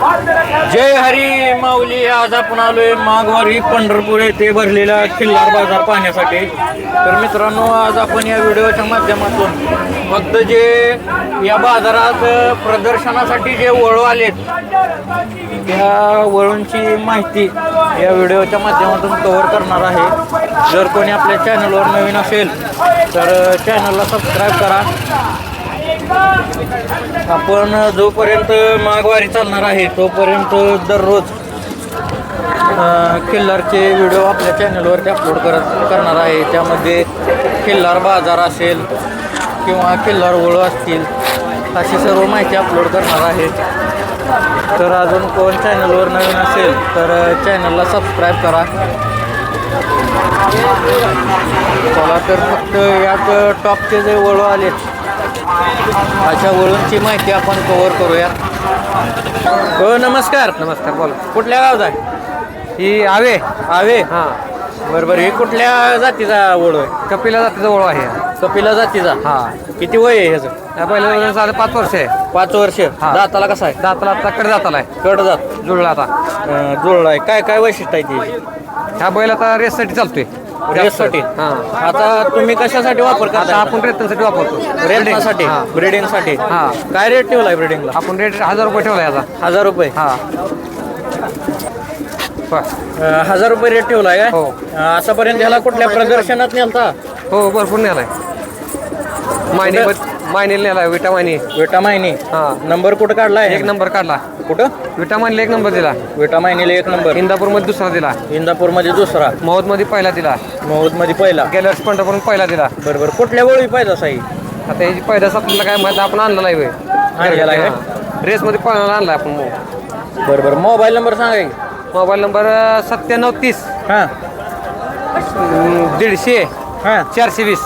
जय हरी माऊली आज आपण आलोय माघवारी पंढरपूर येथे भरलेला खिल्लार बाजार पाहण्यासाठी. तर मित्रांनो आज आपण या व्हिडिओच्या माध्यमातून फक्त जे या बाजारात प्रदर्शनासाठी जे वळू आलेत त्या वळूंची माहिती या व्हिडिओच्या माध्यमातून कव्हर करणार आहे. जर कोणी आपल्या चॅनलवर नवीन असेल तर चॅनलला सबस्क्राईब करा. आपण जोपर्यंत माघवारी चालणार आहे तोपर्यंत दररोज किल्लारचे खिल्लारचे व्हिडिओ आपल्या चॅनलवरती अपलोड करत करणार आहे. त्यामध्ये खिल्लार बाजार असेल किंवा खिल्लार ओळू असतील अशी सर्व माहिती अपलोड करणार आहे. तर अजून कोण चॅनलवर नवीन असेल तर चॅनलला सबस्क्राईब करा. चला तर फक्त यात टॉपचे जे वळू आलेत अशा वळूंची माहिती आपण कव्हर करूया हो नमस्कार. नमस्कार बोला. कुठल्या गावचा आहे? ही आवे. आवे? हां. बरं बरं. हे कुठल्या जातीचा वळू आहे? कपिला जातीचा ओळ आहे. कपिला जातीचा? हां. किती वय आहे ह्याचं? या पहिल्या पाच वर्ष आहे. पाच वर्ष. हा. दाताला कसा आहे? दाताला आता कडे दाताला आहे. कड जात. जुळला आता. जुळला आहे. काय काय वैशिष्ट्य आहे ती? ह्या बैल आता रेससाठी चालतोय. रेससाठी हां. आता तुम्ही कशासाठी वापर करता आपण रेतनसाठी वापरतो. रेटसाठी हां. ब्रिडिंगसाठी हा. काय रेट ठेवलाय ब्रिडिंगला आपण रेट हजार रुपये ठेवला याचा हजार रुपये. हां. अं, हजार रुपये रेट ठेवलाय काय? हो. अं, आतापर्यंत ह्याला कुठल्या प्रदर्शनात नेलता? हो भरपूर नेलाय. मायने मायनेला नेलाय विटा मायने विटा मायनी हां. नंबर कुठं काढलाय? एक नंबर काढला. कुठं? विटा मायनीला एक नंबर दिला. विटा मायनीला एक नंबर. इंदापूरमध्ये दुसरा दिला. इंदापूरमध्ये दुसरा. मौदमध्ये पहिला दिला. मध्ये पहिला. गेल्या वर्षी पंढरपूर पहिला दिला. बरोबर. कुठल्या वळी पाहिजे साई आता याची पैदास आपल्याला काय माहिती आपण आणलेला आहे आणलेला आहे? रेसमध्ये पळायला आणला आपण बरोबर. मोबाईल नंबर सांगा. मोबाईल नंबर सत्त्याण्णव तीस. हां. दीडशे. हां. चारशे वीस.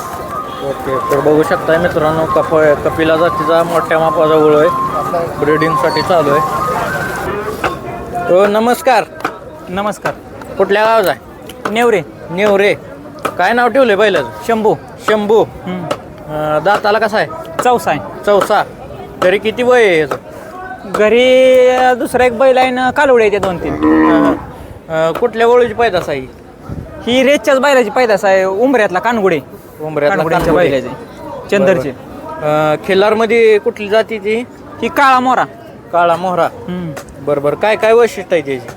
ओके तर बघू शकताय मित्रांनो कप कपिला जातीचा मोठ्या मापाचा वळ आहे. ब्रिडिंगसाठी चालू आहे. हो नमस्कार. नमस्कार. कुठल्या गावाचा आहे? नेवरे. नेवरे. काय नाव ठेवले बैलाचं शंभू. शंभू. अं, दाताला कसा आहे? चौसा आहे. चौसा. तरी किती वय आहे याचं? घरी अं, दुसरा एक बैल आहे ना कालवडे येते दोन तीन. अं, अं, कुठल्या वळूची पैदास आहे ही? रेसच्याच बैलाची पैदास आहे उंबऱ्यातला कानगुडे. कानगुड्यांच्या कानगुडे. बैलाचे चंदरचे. खिल्लारमध्ये कुठली जाती ती? ही काळा मोरा काळा मोहरा. हम्म. बरोबर. काय काय वैशिष्ट्य आहे त्याची?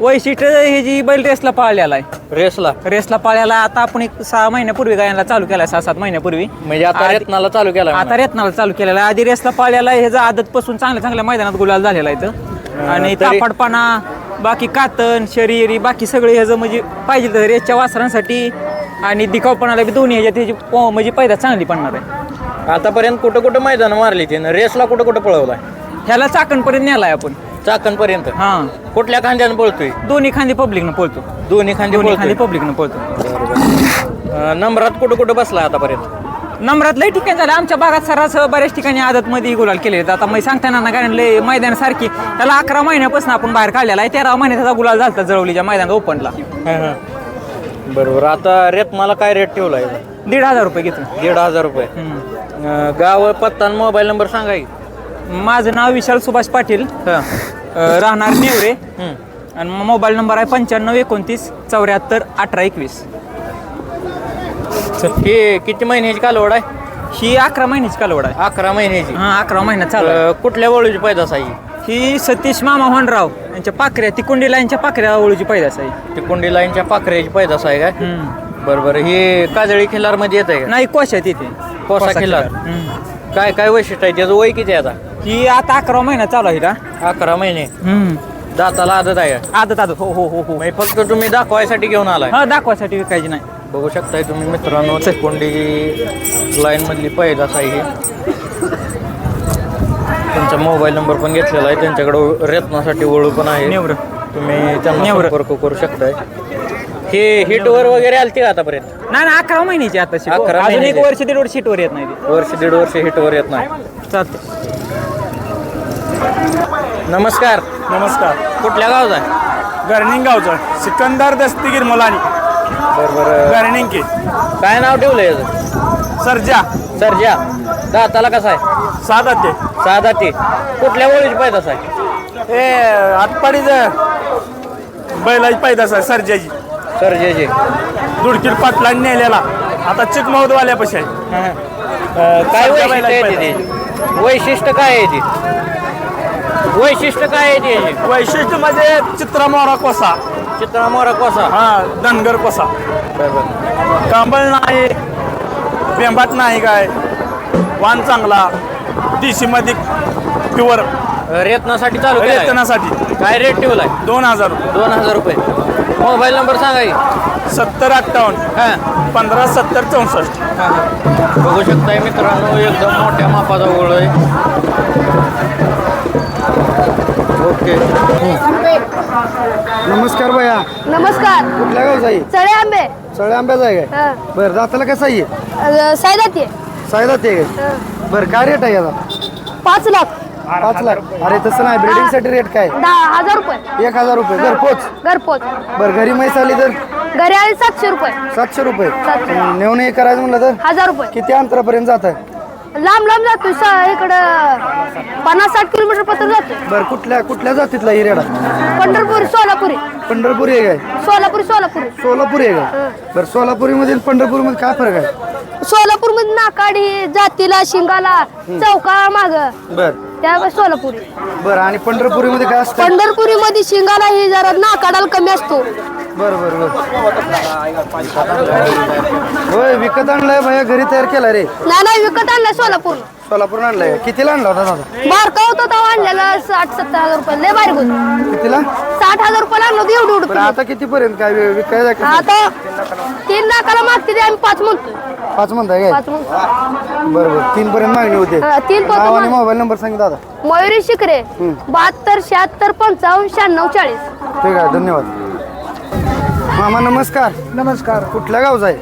वैशिष्ट्य हे जी बैल रेसला पाळलेला आहे. रेसला? रेसला पाळलेला आता आपण एक सहा महिन्यापूर्वी गायला चालू केला सहा सात महिन्यापूर्वी. म्हणजे आता आधी- रत्नाला चालू केला आता रेतनाला चालू केलेला आहे. आधी रेसला पाळलेला आहे. ह्याचा आदत पासून चांगल्या चांगल्या मैदानात गुलाल झालेला आहे इथं. आणि तरी- तापडपणा बाकी कातन शरीरी बाकी सगळे ह्याचं म्हणजे पाहिजे तर रेसच्या वासरांसाठी आणि दिखावपणाला बी दोन्ही ह्याच्यात ह्याची प- म्हणजे पैदा चांगली पडणार आहे. आतापर्यंत कुठं कुठं मैदान मारली त्यानं रेसला कुठं कुठं पळवलाय? ह्याला चाकणपर्यंत नेलाय आपण. चाकणपर्यंत? हा. कुठल्या खांद्यानं पळतोय? दोन्ही खांदी पब्लिकनं पळतो. दोन्ही खांदे दोन्ही खांदी पळतोय पब्लिकनं पळतो. अं, नंबरात कुठं कुठं बसलाय आतापर्यंत? नंबरात लय ठिकाणी झालं. आमच्या भागात सरास बऱ्याच ठिकाणी आदतमध्ये गुलाल केले आता मी सांगताना ना कारण लय मैदान सारखी. त्याला अकरा महिन्यापासून आपण बाहेर काढलेला आहे. तेरा महिन्यात त्याचा गुलाल झाला जळवलीच्या मैदानात ओपनला. बरोबर. आता रत्नाला काय रेट ठेवलाय? दीड हजार रुपये घेतो दीड हजार रुपये. हम्म. अं, गाव पत्ता आणि मोबाईल नंबर सांगा की. माझं नाव विशाल सुभाष पाटील. हं. अ, राहणार नेवरे. आणि मोबाईल नंबर आहे पंच्याण्णव एकोणतीस चौऱ्याहत्तर अठरा एकवीस. हे किती महिन्याची कालवड आहे? ही अकरा महिन्याची कालवड आहे. अकरा महिन्याची. हा अकरा महिन्यात चालू आहे. अं, कुठल्या वळूची पैदास आहे ही? सतीश मामा होनराव यांच्या पाखऱ्या तिकुंडी लाईनच्या पाखऱ्या ओळूची पैदास आहे. ती कुंडी लाईनच्या पाखऱ्याची पैदास आहे काय. बरोबर. हे काजळी खिल्लारमध्ये येत आहे का? नाही कोशा तिथे. कोसा खिल्लार. हम्म. काय काय वैशिष्ट्य आहे? त्याचं वय किती आहे आता? ही आता अकरा महिना चालू आहे का अकरा महिने. दाताला आदत आहे का? आदत आदत. हो हो हो हो. म्हणजे फक्त तुम्ही दाखवायसाठी घेऊन आलाय. हा दाखवायसाठी विकायची नाही. बघू शकताय तुम्ही मित्रांनो कोंडी लाईन मधली पैदास आहे ही. त्यांचा मोबाईल नंबर पण घेतलेला आहे. त्यांच्याकडे रत्नासाठी वळू पण आहे. नेवरं. तुम्ही त्यांना नेवरं. संपर्क करू शकताय. हे हिटवर वगैरे आलते का आतापर्यंत? नाही ना अकरा महिन्याची आता. अकरा अजून एक महिन्याची. वर्ष दीड वर्ष शीटवर येत नाही वर्ष दीड वर्ष हिटवर येत नाही. चालते नमस्कार. नमस्कार. कुठल्या गावचा आहे? गर्निंग गावचं. सिकंदर दस्तगीर मुलानी. बरोबर गर्निंग की काय नाव ठेवलंय याचं? सर्जा. सरजा. दाताला कसा आहे? साधा ते साधा ते कुठल्या वळीची पैदास आहे? हे आटपाडीच बैलाची पैदास आहे सर्जाची. सर्जेचे. दुडकीर पाटलांनी नेलेला. आता चिकमौदवाल्यापाशी आहे. काय वैशिष्ट्य आहे वैशिष्ट्य काय आहे ते? वैशिष्ट्य काय आहे ते? वैशिष्ट्य म्हणजे चित्रा मोरा कोसा. चित्रा मोरा कोसा. हा धनगर कोसा. कांबळ नाही बेंबाट नाही काय. वाण चांगला. देशी मध्ये प्युअर रेतनासाठी चालू केलाय. वेतनासाठी काय रेट ठेवलाय? दोन हजार रुपये. दोन हजार रुपये. मोबाईल नंबर सांगा की. सत्तर अठ्ठावन्न. हा. पंधरा सत्तर चौसष्ट. बघू शकताय मित्रांनो एकदम मोठ्या मापाचा ओळ आहे. ओके. नमस्कार भैया. नमस्कार. कुठल्या गावचा आहे? चढे आंबे. सगळ्या आंब्याचा आहे काय? हं. बरं दाताला कसं आहे? सायदात ये सायदा ते काय? बरं काय रेट आहे याचा? पाच लाख. पाच लाख. अरे तसं नाही ब्रिडिंगसाठी रेट काय? दहा हजार रुपये. एक हजार रुपये. घरपोच घरपोच बरं घरी म्हैस आली तर? घरी आले सातशे रुपये. सातशे रुपये. सातशे. नेऊन हे करायचं म्हणलं तर? हजार रुपये. किती अंतरापर्यंत जात आहे? लांब लांब जातो इकडं पन्नास साठ किलोमीटर पत्र जातो बरं कुठल्या कुठल्या जातीतला ही रेडा पंढरपुरी सोलापुरी. पंढरपुरी आहे काय? सोलापुरी सोलापुरी. सोलापुरी आहे काय? बरं सोलापुरीमध्ये आणि पंढरपूरमध्ये काय फरक आहे? सोलापूरमध्ये नाकाडी जातीला शिंगाला चौका माग. बरं. त्या सोलापुरी. बरं आणि पंढरपुरीमध्ये काय असतं? पंढरपुरी मध्ये शिंगाला ही जरा नाकाडाला कमी असतो. बरं बरं बरं. होय विकत आणलाय भैया घरी तयार केला रे. नाही नाही विकत आणलाय सोलापूर. सोलापूर आणलाय. कितीला आणला होता दादा? बारका होता तेव्हा आणलेला साठ सत्तर हजार रुपये. लय बारीक होत. कितीला? साठ हजार रुपये लागलो होतं एवढं आता किती पर्यंत काय वि- विकायला. का? आता तीन लाखाला मागते ते आम्ही पाच म्हणतो पाच म्हणताय काय? पाच म्हणतो बरं बरं. तीन पर्यंत मागणी होते. हा, तीन पर्यंत नाव आणि मागणी. मोबाईल नंबर सांग दादा. मयुरी शिकरे बहात्तर शहात्तर पंचावन्न शहाण्णव चाळीस. ठीक आहे धन्यवाद. मामा नमस्कार. नमस्कार. कुठल्या गावचा आहे?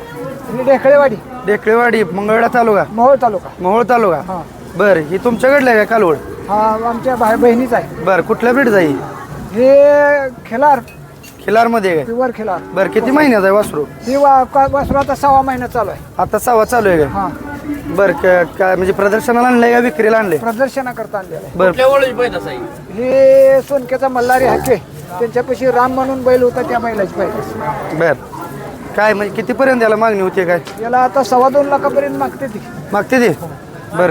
मी ढेकळेवाडी. डेकळेवाडी मंगळवेढा तालुका? मोहोळ तालुका. मोहोळ तालुका. बरं ही तुमच्याकडलं आहे का कालवड? हा आमच्या भाई बहिणीचा आहे. बरं कुठल्या बीड जाई हे? खिलार. खिलारमध्ये आहे काय प्युअर खिलार. बरं किती महिन्याचा आहे वासरू? ही वा- का- वासरू आता सहा महिना चालू आहे. आता सहा चालू आहे हा. का बरं क- काय म्हणजे प्रदर्शनाला आणलंय का विक्रीला आणलंय? प्रदर्शनाकरता आणलेलं आहे. बरं. हे सोनकेचा मल्हारी हाके. त्यांच्यापाशी राम म्हणून बैल होता त्या बैलाची पाहिजे बर. काय म्हणजे कितीपर्यंत याला मागणी होती काय? याला आता सव्वा दोन लाखापर्यंत मागते ती. मागते ते? बर.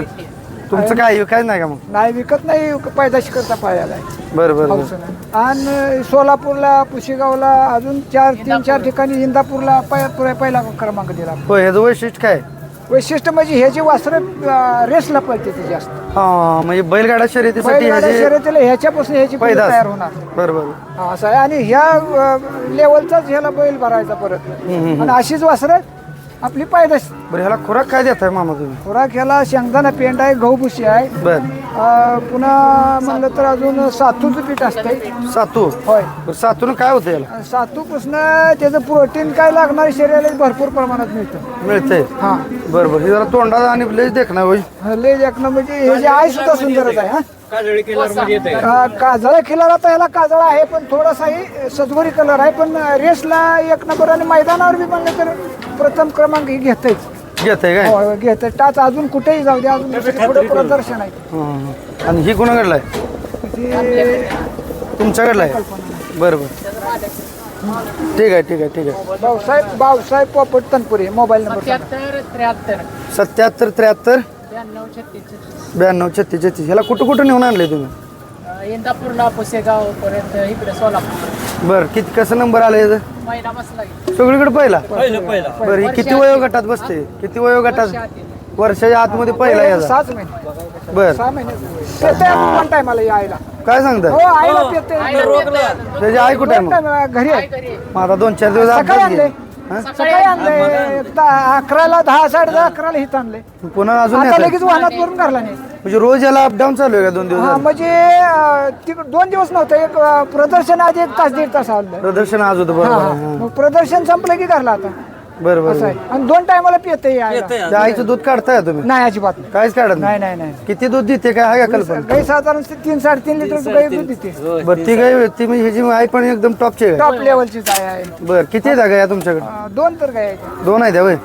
तुमचं काय काय नाही का मग? नाही विकत नाही पैदाशी करता पायाला. आहे बरं बरं. बरं. आणि सोलापूरला पुशेगावला अजून चार तीन चार ठिकाणी इंदापूरला पै- पै- पहिला क्रमांक दिला. हो ह्याचं वैशिष्ट्य काय? वैशिष्ट्य म्हणजे हे जे वासर रेसला पळते ते जास्त. हा म्हणजे बैलगाडा शर्यतीसाठी बैलगाड्या ह्याचे शर्यतीला ह्याच्यापासून ह्याची पिढी पैदास. तयार होणार. बरं बरं हा, असं आहे. आणि ह्या लेवलचाच ह्याला बैल भरायचा परत. आणि अशीच वासरं आपली पायदास बरं ह्याला खुराक काय देताय मामा तुम्ही? खुराक ह्याला शेंगदाणा पेंड आहे गहू भुशी आहे. बर. अं, पुन्हा म्हणलं तर अजून सातूचं पीठ असतंय. सातू? होय. बरं सातून काय होतं याला सातूपासून त्याचं प्रोटीन काय लागणार शरीराला भरपूर प्रमाणात मिळतं. मिळतंय. हा. बरं बरं. हे जरा तोंडाचा आणि लयच देखना होय. लय देखणं म्हणजे हे जे आहे सुद्धा सुंदरच आहे हा. काजळी किल्लरमध्ये येते अ, काजळा खिलार आता ह्याला काजळा आहे पण थोडासाही सजवरी कलर आहे पण रेसला एक नंबर आणि मैदानावर बी म्हणलं तर प्रथम क्रमांक ही घेतच घेतंय काय? घेत टाच अजून कुठेही जाऊ दे अजून प्रदर्शन आहे. हं. आणि ही कुणाकडला आहे? तुमच्याकडला आहे? बरं बरं. ठीक आहे ठीक आहे ठीक आहे. भाऊसाहेब भाऊसाहेब पोपट तनपुरे मोबाईल नंबर सांगा. सत्याहत्तर त्र्याहत्तर. ब्याण्णव छत्तीस छत्तीस. ह्याला कुठं कुठं नेऊन आणले तुम्ही? इंदापूरला पुसेगाव पर्यंत इकडे सोलापूर. बरं किती कसं नंबर आला याचं? महिना बसला की. सगळीकडे पहिला? पहिलं पहिला. बरं ही किती वयोगटात बसते? किती वयोगटात? वर्षाच्या आतमध्ये पहिला याचा. सहाच महिने. बर. सहा महिने. पेते वन टायमाला यायला काय सांगता हो आईला पेते त्याची आई कुठे आहे मग? घरी आहे. मग आता दोन चार दिवस सकाळी आत आणले. हा? सकाळी आणले. दहा- अकराला दहा साडे दहा अकराला हित आणले. पुन्हा अजून आता. लगेच वाहनात वरून घरला नाही म्हणजे रोज याला अपडाऊन चालू आहे का दोन दिवस हा झाले? म्हणजे अं, तिकड दोन दिवस नव्हतं. एक अं, प्रदर्शन आज एक तास दीड तास आलं. प्रदर्शन आज होतं बरोबर. आहे, मग प्रदर्शन संपलं की घरला आता. हा. बरं बरं असं आहे. आणि दोन टायमाला पियते त्या आईचं दूध काढताय तुम्ही? नाही अजिबात नाही. काहीच काढत नाही? नाही नाही किती दूध देते काय? आहे का कल्पना? गाई साधारण तीन साडेतीन लिटर गाई दूध देते. बरं ती गाय ती म्हणजे ह्याची आई पण एकदम टॉपची आहे. टॉप लेवलची गाय आहे. बरं किती जागा या तुमच्याकडे? अं, दोन तर गाय आहेत. दोन आहेत होय?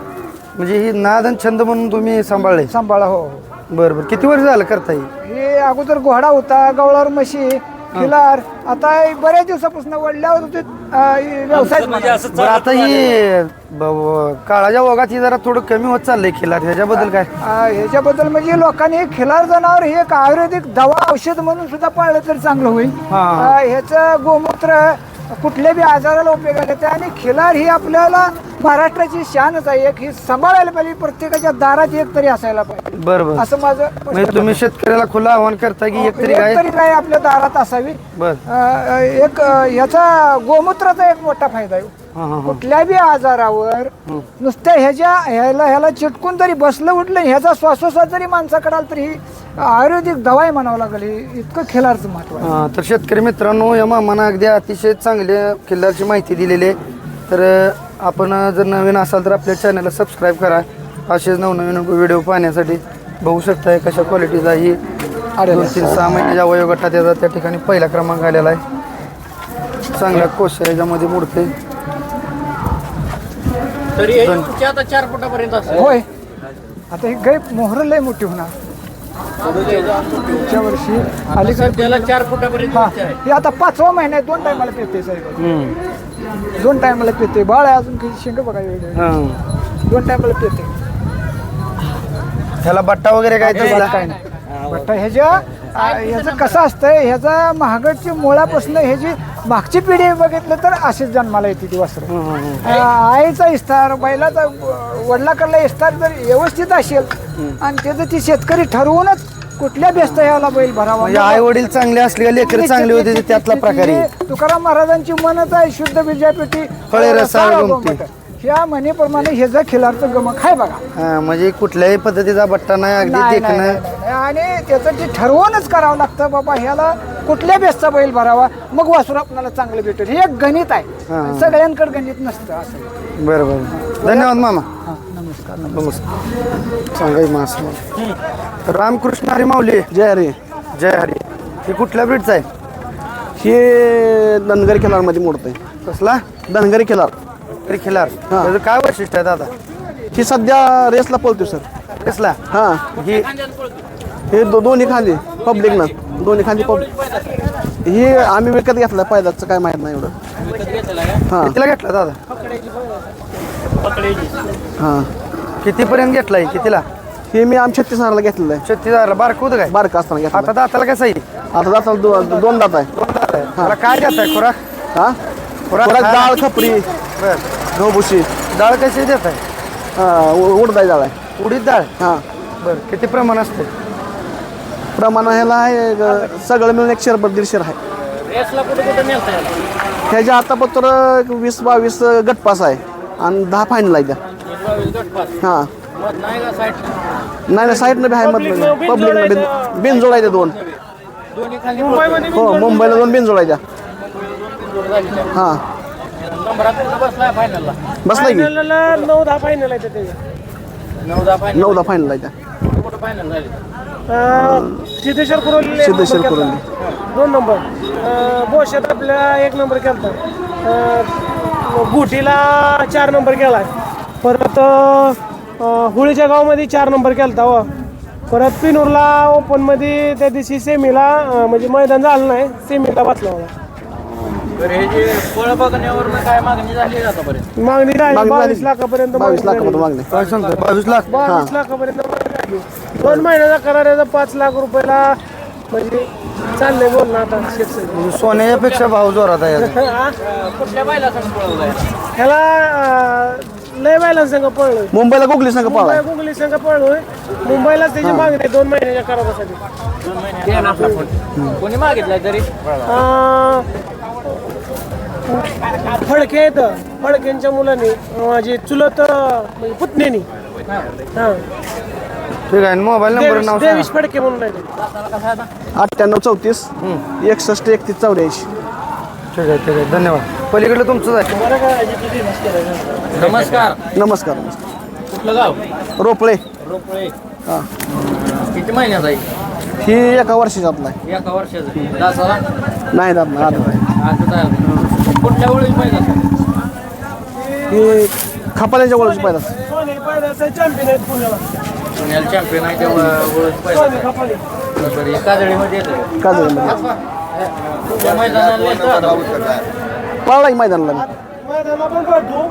म्हणजे ही नाद आणि छंद म्हणून तुम्ही सांभाळले. सांभाळा हो हो. बरं बरं. किती वर्ष झालं करता येईल हे अगोदर घोडा होता गवळावर म्हशी खिलार. आता हे बऱ्याच दिवसापासून वडल्यावर होते व्यवसाय बरं आता ही ब- ब- काळाच्या ओघात ही जरा थोडं कमी होत चाललंय खिलार. ह्याच्याबद्दल काय? ह्याच्याबद्दल म्हणजे लोकांनी खिलार जनावर हे एक आयुर्वेदिक दवा औषध म्हणून सुद्धा पाळलं तर चांगलं होईल. हा. अं, ह्याचं गोमूत्र कुठल्या बी आजाराला उपयोगात येते आणि खिलार ही आपल्याला महाराष्ट्राची शानच आहे एक ही सांभाळायला पाहिजे प्रत्येकाच्या दारात एक तरी असायला पाहिजे. बरं बरं. असं माझं म्हणजे तुम्ही शेतकऱ्याला खुलं आव्हान करता की एक तरी एक काय तरी काय आपल्या दारात असावी. बर. अं, एक अं, याचा गोमूत्राचा एक मोठा फायदा आहे. हा हा कुठल्या बी आजारावर नुसत्या ह्याच्या ह्याला ह्याला चिटकून जरी बसलं उठलं ह्याचा श्वासोश्वास जरी माणसाकडे आला तरी ही आयुर्वेदिक दवाई म्हणावं लागेल. ही इतकं खिलारचं महत्त्व आहे. हा, तर शेतकरी मित्रांनो या मामानं अगदी अतिशय चांगल्या किल्ल्याची माहिती दिलेली आहे. तर आपण जर नवीन असाल तर आपल्या चॅनलला सबस्क्राईब करा. असेच नवनवीन व्हिडिओ पाहण्यासाठी बघू शकताय कशा क्वालिटीचा ही दोन तीन सहा महिन्याच्या वयोगटात याचा त्या ठिकाणी पहिला क्रमांक आलेला आहे. चांगल्या कोश याच्यामध्ये उंची आता चार फुटापर्यंत असेल. होय. आता ही गाय मोहर लय मोठी होणार. पुढच्या वर्षी अलीकडे त्याला चार फुटापर्यंत हा. आहे. हे आता पाचवा महिना आहे दोन टायमाला पेते साहेब. दोन टायमाला पेते बाळ आहे अजून काही शेंग बघा एवढे. हां. दोन टायमाला पेते ह्याला बट्टा वगैरे काय काय नाही. बट ह्याच्या आ, ह्याचं कसं असतंय? ह्याचा महागडची मुळापासून ह्याची मागची पिढी बघितलं तर अशीच जन्माला येते ती वस्त्र. आईचा इस्तार बैलाचा वडिलाकडला इस्तार जर व्यवस्थित असेल आणि त्याचं ती शेतकरी ठरवूनच कुठल्या व्यस्त ह्याला बैल भरावा? म्हणजे आई वडील चांगले असले लेकर चांगले होते ते त्यातला प्रकार. आहे हे तुकाराम महाराजांची मनच आहे शुद्ध विद्यापीठी फळे रसाळ. ह्या म्हणेप्रमाणे ह्याचं खिलारचं गमक आहे बघा. हा, म्हणजे कुठल्याही पद्धतीचा बट्टा नाही अगदी नाही, नाही, देखणं. नाही, नाही. आणि त्याचं ते ठरवूनच करावं लागतं बाबा ह्याला कुठल्या बेसचा बैल भरावा? मग वासुर आपल्याला चांगलं भेटेल. हे एक गणित आहे. सगळ्यांकडे गणित नसतं असं. बरं बरं धन्यवाद मामा. नमस्कार. नमस्कार सांगाय मास रामकृष्ण हरी माऊली. जय हरी. जय हरी. हे कुठल्या ब्रीडचा आहे? हे धनगरी खिलारमध्ये मोडतंय. कसला? धनगरी खिलार तरी खिलार त्याचं काय वैशिष्ट्य आहे दादा? ही सध्या रेसला पळतो सर. कसला हां. ही हे दो दोन्ही खांदी पब्लिकनं दोन्ही खांदी पब्लिक ही आम्ही विकत घेतला पायदाचं काय माहीत नाही एवढं. हां. कितीला घेतला दादा? हां. कितीपर्यंत घेतलाय? कितीला? हे मी आम छत्तीस हजारला घेतलेलं आहे. छत्तीस हजारला बारक होतं काय? बारका असताना घेतला आता दाताला कसं आहे? आता जाता दो, दोन दात आहे. दोन दात आहे. त्याला काय देत आहे? खुराक? हां? खुराक काय? डाळ खपरी बरं. गहूभुशी डाळ कशी देत आहे? हां उ- उडदाई डाळ आहे. उडीद डाळ? हां. बरं. किती प्रमाण असते? प्रमाण ह्याला आहे ग- सगळं मिळून एक शेअर दीडशे आहे. रेसला कुठे कुठे नेलता याला ह्याच्या आतापत्र वीस बावीस गटपास आहे. आणि दहा फायनल आहे त्या हां. नाही नाही साईडनं बी आहे मधलं पब्लिकनं बिन बिनजोड आहे त्या दोन. दोन्ही खाली मुंबईमध्ये हो मुंबईला दोन बिनजोड आहे त्या हां बसला की? नऊ दहा फायनल आहे नऊ दहा फायनल नऊ दहा फायनल आहे सिद्धेश्वर कुरोली सिद्धेश्वर कुरोली. दोन नंबर. बोशात आपल्या एक नंबर केलता. गुटीला चार नंबर केलाय. परत हुळीच्या गावामध्ये चार नंबर केलता व परत पिनूरला ओपनमध्ये त्या दिवशी सेमीला म्हणजे मैदान झालं नाही सेमीला बसला तर हे काय मागणी झाली बावीस. लाखापर्यंत बावीस लाखापर्यंत राहिली. मागणी. काय सांगतो बावीस लाख? बावीस लाखापर्यंत मागणी. दोन महिन्याचा करार याचा पाच लाख रुपयाला म्हणजे चाललंय बोल ना आता शेतकरी. म्हणजे सोन्यापेक्षा भाव जोरात आहे ह्याला अं, लय बायला संघ पळलोय. मुंबईला गोगली संघ मुंबई गुगली संघ पळलोय. मुंबईला त्याची मागणी आहे दोन महिन्याच्या करारासाठी दोन महिने आहे ना आपला फोन. कोणी मागितलाय तरी? अं, फडके आहेत. फडकेंच्या मुलांनी माझी चुलत अं, म्हणजे पुतण्यानी हा. ठीक आहे मोबाईल नंबर नाव देवीश सांगा फडके म्हणून आहे अठ्ठ्याण्णव चौतीस एकसष्ट एकतीस चौऱ्याऐंशी. ठीक आहे ठीक आहे. धन्यवाद. पलीकडलं तुमचंच आहे. नमस्कार. नमस्कार. कुठलं गाव? रोपळे. रोपळे. हां. किती महिन्यात आहे? ही एका वर्षाची आपला आहे एका वर्षाचं. दासाला? नाही नाही. आता कुठल्या वेळेस पाहिजे? ही खपाल्याच्या वळूची पाहिजे. चॅम्पियन पुण्याला आहे तेव्हा ओळख पाहिजे. काजळीमध्ये येतं काजळीमध्ये पळला की मैदानाला. मैदानाला पण पळतो.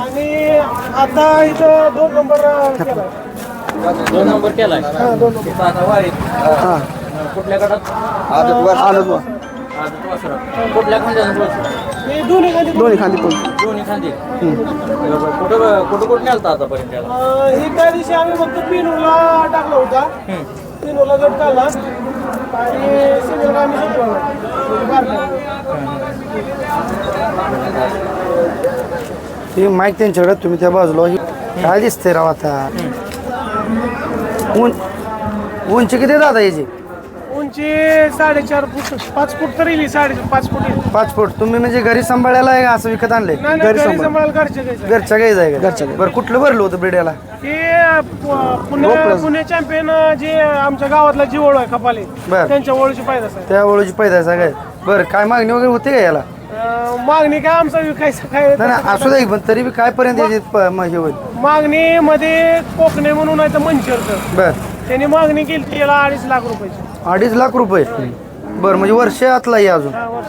आणि आता इथं दोन नंबर केला दोन नंबर केलाय. तिथं आता वारीत. हां. कुठल्या गटात? वासरा. कुठल्या हे दोन्ही खाली दोन्ही खांदी पळतो. दोन्ही खांदे. बरोबर. कुठं कुठं कुठं नेलता आतापर्यंत त्याला? अं, ही त्या दिवशी आम्ही फक्त पिनूला टाकला होता. पिनूला गट काढला. आणि सिंगलला आम्ही सुटला हे माईक त्यांच्याकडे तुम्ही त्या बाजूला हे काय दिसतंय राव आता? उंच उंची किती दादा याची उंची साडेचार फूट पाच फूट तर येईल साडे पाच फूट येईल. पाच फूट. तुम्ही म्हणजे घरी सांभाळायला आहे का? असं विकत आणलंय? नाही नाही, घरी सांभाळायला घरचे घ्यायचं घरच्या गाईच आहे का बरं कुठलं भरलं होतं ब्रिड्याला हे प- पुणे पुणे चॅम्पियन जे आमच्या गावातला जी ओळ आहे कपाली. बर. त्यांच्या ओळखी पाहिजे त्या पैदास आहे काय? बरं काय मागणी वगैरे होते का याला? अं, मागणी काय आमचा विकायचं काय नाही नाही असू दे पण तरी बी काय पर्यंत याची प- म- हे होईल. मागणी मध्ये कोकणे म्हणून आहे तर मंचरचं. बर. त्यांनी मागणी केली ती याला अडीच लाख रुपयाची. अडीच लाख रुपये. बरं म्हणजे वर्ष आतला आहे अजून. हा.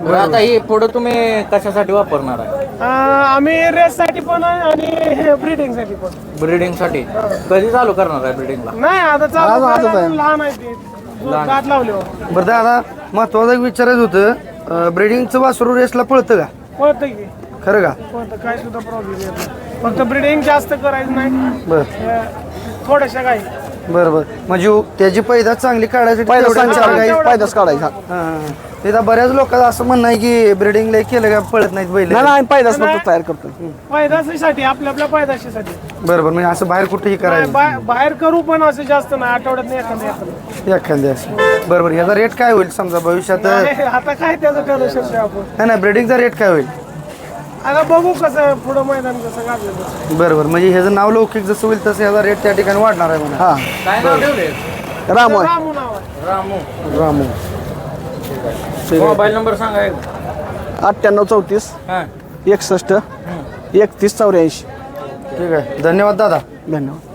बरं, आता ही पुढं तुम्ही कशासाठी वापरणार आहे? अं, आम्ही रेस साठी पण आहे आणि ब्रीडिंगसाठी पण. ब्रिडिंगसाठी कधी चालू करणार आहे ब्रिडिंगला? नाही आता आज- चालू आजच आहे. अजून लहान आहे. ते लावल्यावर बरं दादा महत्वाचं एक विचारायचं होतं ब्रिडिंगचं वासरू रेसला पळतं का? पळतं की. खरं का? पळतं काय सुद्धा प्रॉब्लेम येत नाही. फक्त ब्रीडिंग जास्त करायचं नाही. बरं. अं, थोड्याशा काही. बरं बरं म्हणजे त्याची पैदास चांगली काढायसाठी पैदास तेवढ्या चांगली चार गाई काढायची, पैदास काढायचा हां, हां. ते आता बऱ्याच लोकांचं असं म्हणणं आहे की ब्रिडिंग लय केलं का पळत नाहीत बैल. नाही नाही पैदास फक्त तयार करतो पैदाशीसाठी आपल्या आपल्या पैदाशीसाठी. बरं बरं म्हणजे असं बाहेर कुठेही करायचं. बा- बाहेर करू पण असं जास्त नाही आठवड्यात नाही एखादं. एखादं एखाद्या असं. बरं बरं ह्याचा रेट काय होईल समजा भविष्यात? नाही आता काय त्याचं ठरवू शकतो आपण? नाही ब्रिडिंगचा रेट काय होईल? आता बघू कसं पुढं मैदान कसं काढलं तसं बरं बरं म्हणजे ह्याचं नाव लौकिक जसं होईल तसं ह्याचा रेट त्या ठिकाणी वाढणार आहे म्हणा. हां. काय नाव ठेवले राम आहे. रामू नाव आहे. रामू. रामू. मोबाईल नंबर सांगा एक. अठ्ठ्याण्णव चौतीस हा. एकसष्ट एकतीस चौऱ्याऐंशी. ठीक आहे. धन्यवाद दादा. धन्यवाद.